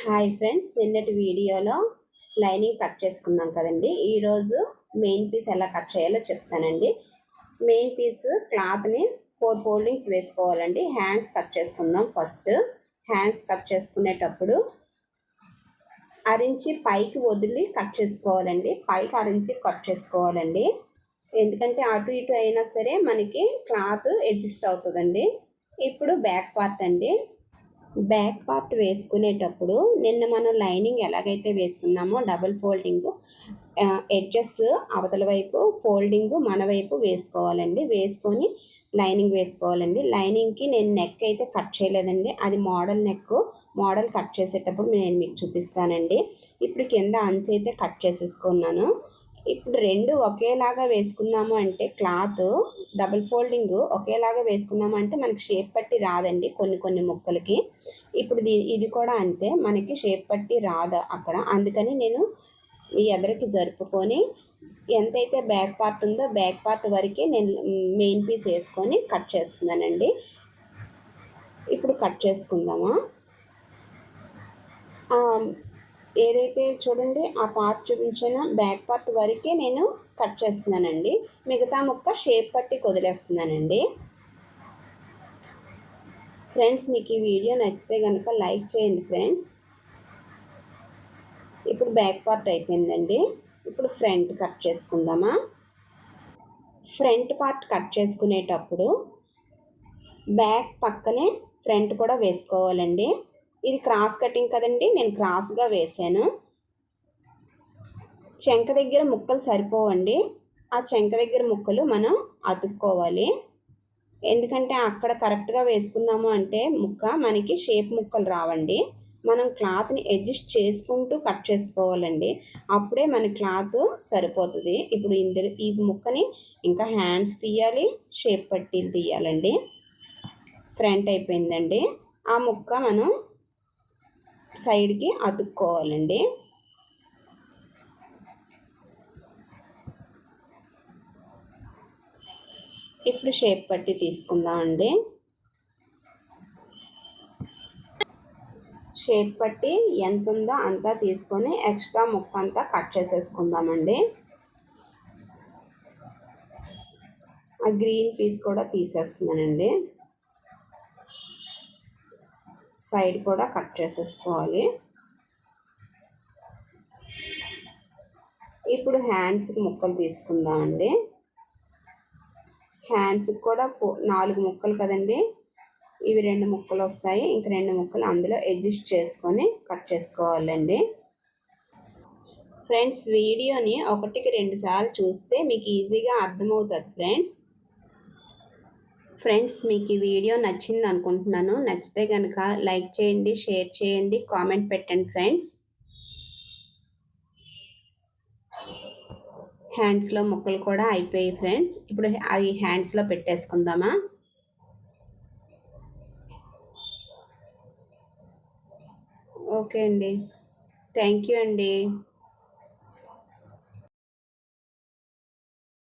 Hi friends నిన్నటి వీడియోలో lining cut చేసుకున్నాం కదండి. ఈరోజు మెయిన్ పీస్ ఎలా కట్ చేయాలో చెప్తానండి. మెయిన్ పీస్ క్లాత్ని ఫోర్ ఫోల్డింగ్స్ వేసుకోవాలండి. హ్యాండ్స్ కట్ చేసుకుందాం ఫస్ట్ హ్యాండ్స్ కట్ చేసుకునేటప్పుడు అరించి పైకి వదిలి కట్ చేసుకోవాలండి. పైకి అరించి కట్ చేసుకోవాలండి. ఎందుకంటే అటు ఇటు అయినా సరే మనకి క్లాత్ అడ్జస్ట్ అవుతుందండి. ఇప్పుడు బ్యాక్ పార్ట్ అండి. బ్యాక్ పార్ట్ వేసుకునేటప్పుడు నిన్న మనం లైనింగ్ ఎలాగైతే వేసుకున్నామో డబుల్ ఫోల్డింగ్ ఎడ్జెస్ అవతల వైపు ఫోల్డింగ్ మన వైపు వేసుకోవాలండి. వేసుకొని లైనింగ్ వేసుకోవాలండి. లైనింగ్కి నేను నెక్ అయితే కట్ చేయలేదండి. అది మోడల్ నెక్ మోడల్ కట్ చేసేటప్పుడు నేను మీకు చూపిస్తానండి. ఇప్పుడు కింద అంచు అయితే కట్ చేసేసుకున్నాను. ఇప్పుడు రెండు ఒకేలాగా వేసుకున్నాము అంటే క్లాత్ డబుల్ ఫోల్డింగ్ ఒకేలాగా వేసుకున్నాము అంటే మనకి షేప్ పట్టి రాదండి కొన్ని కొన్ని ముక్కలకి. ఇప్పుడు ఇది కూడా అంతే మనకి షేప్ పట్టి రాదు అక్కడ. అందుకని నేను ఈ ఎదరికి జరుపుకొని ఎంతైతే బ్యాక్ పార్ట్ ఉందో బ్యాక్ పార్ట్ వరకే నేను మెయిన్ పీస్ వేసుకొని కట్ చేస్తున్నానండి. ఇప్పుడు కట్ చేసుకుందామా? ఏదైతే చూడండి ఆ పార్ట్ చూపించిన బ్యాక్ పార్ట్ వరకే నేను కట్ చేస్తున్నానండి. మిగతా ముక్క షేప్ పట్టి వదిలేస్తున్నానండి ఫ్రెండ్స్ మీకు ఈ వీడియో నచ్చితే కనుక లైక్ చేయండి ఫ్రెండ్స్ ఇప్పుడు బ్యాక్ పార్ట్ అయిపోయిందండి. ఇప్పుడు ఫ్రంట్ కట్ చేసుకుందామా? ఫ్రంట్ పార్ట్ కట్ చేసుకునేటప్పుడు బ్యాక్ పక్కనే ఫ్రంట్ కూడా వేసుకోవాలండి. ఇది క్రాస్ కటింగ్ కదండి నేను క్రాస్గా వేసాను చెంక దగ్గర ముక్కలు సరిపోవండి. ఆ చెంక దగ్గర ముక్కలు మనం అతుక్కోవాలి. ఎందుకంటే అక్కడ కరెక్ట్గా వేసుకున్నాము అంటే ముక్క మనకి షేప్ ముక్కలు రావండి. మనం క్లాత్ని అడ్జస్ట్ చేసుకుంటూ కట్ చేసుకోవాలండి. అప్పుడే మన క్లాత్ సరిపోతుంది. ఇప్పుడు ఇందులో ఈ ముక్కని ఇంకా హ్యాండ్స్ తీయాలి షేప్ పట్టీలు తీయాలండి. ఫ్రంట్ అయిపోయిందండి. ఆ ముక్క మనం సైడ్కి అతుక్కోవాలండి. ఇప్పుడు షేప్ పట్టి తీసుకుందామండి. షేప్ పట్టి ఎంత ఉందో అంతా తీసుకొని ఎక్స్ట్రా ముక్క అంతా కట్ చేసేసుకుందామండి. ఆ గ్రీన్ పీస్ కూడా తీసేస్తున్నానండి. సైడ్ కూడా కట్ చేసేసుకోవాలి. ఇప్పుడు హ్యాండ్స్కి ముక్కలు తీసుకుందాం అండి. హ్యాండ్స్కి కూడా ఫో నాలుగు ముక్కలు కదండి. ఇవి రెండు ముక్కలు వస్తాయి. ఇంక రెండు ముక్కలు అందులో అడ్జస్ట్ చేసుకొని కట్ చేసుకోవాలండి. ఫ్రెండ్స్ వీడియోని ఒకటికి రెండు సార్లు చూస్తే మీకు ఈజీగా అర్థమవుతుంది ఫ్రెండ్స్. ఫ్రెండ్స్ మీకు ఈ వీడియో నచ్చింది అనుకుంటున్నాను. నచ్చితే కనుక లైక్ చేయండి షేర్ చేయండి కామెంట్ పెట్టండి ఫ్రెండ్స్. హ్యాండ్స్లో ముక్కలు కూడా అయిపోయాయి ఫ్రెండ్స్. ఇప్పుడు అవి హ్యాండ్స్లో పెట్టేసుకుందామా? ఓకే అండి. థ్యాంక్ యూ అండి.